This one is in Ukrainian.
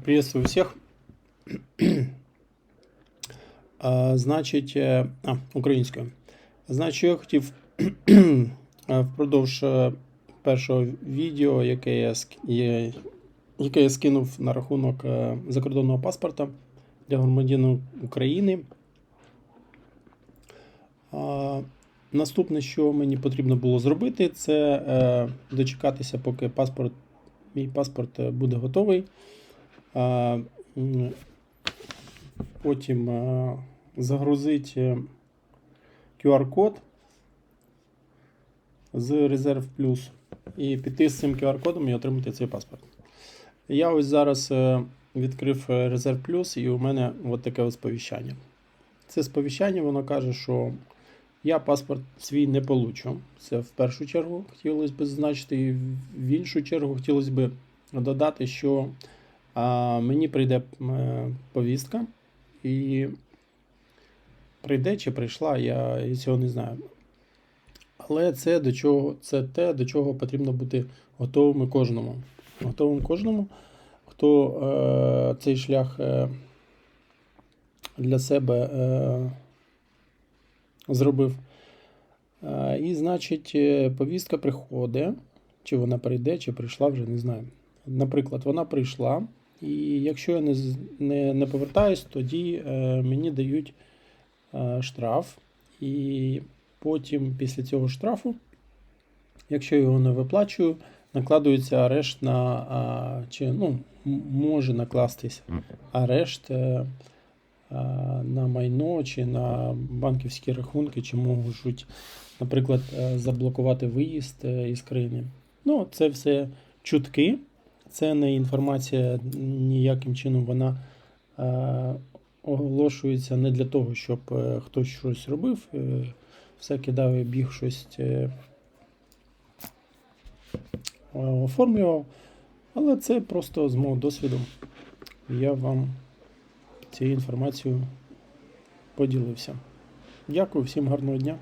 Приветствую всех. Значить, а, українською. Значить, я хотів е, впродовж е, першого відео, яке я, яке я скинув на рахунок е, закордонного паспорта для громадянина України. А, Наступне, що мені потрібно було зробити, це е, дочекатися, поки паспорт, мій паспорт е, буде готовий. Потім е, загрузити QR-код з Резерв Плюс і піти з цим QR-кодом і отримати цей паспорт. Я ось зараз е, відкрив е, Резерв Плюс, і у мене от таке ось сповіщання. Це сповіщання, воно каже, що я паспорт свій не получу. Це в першу чергу хотілося б зазначити, і в іншу чергу хотілося б додати, що а, мені прийде е, повістка, і прийде чи прийшла, я, цього не знаю. Але це до чого, це те, до чого потрібно бути готовим кожному. Готовим кожному, хто е, цей шлях е, для себе е, зробив. Е, І, значить, е, повістка приходить, чи вона прийде, чи прийшла, вже не знаю. Наприклад, вона прийшла, і якщо я не, не, не повертаюсь, тоді е, мені дають е, штраф. І потім, після цього штрафу, якщо його не виплачую, накладується арешт на а, чи ну, може накластись арешт е, а, на майно чи на банківські рахунки, чи можуть, наприклад, е, заблокувати виїзд е, із країни. Ну, це все чутки, це не інформація ніяким чином вона е, оголошується не для того, щоб е, хтось щось робив, е, все кидав і біг щось оформлював. Але це просто з мого досвіду. Я вам цією інформацією поділився. Дякую, всім гарного дня.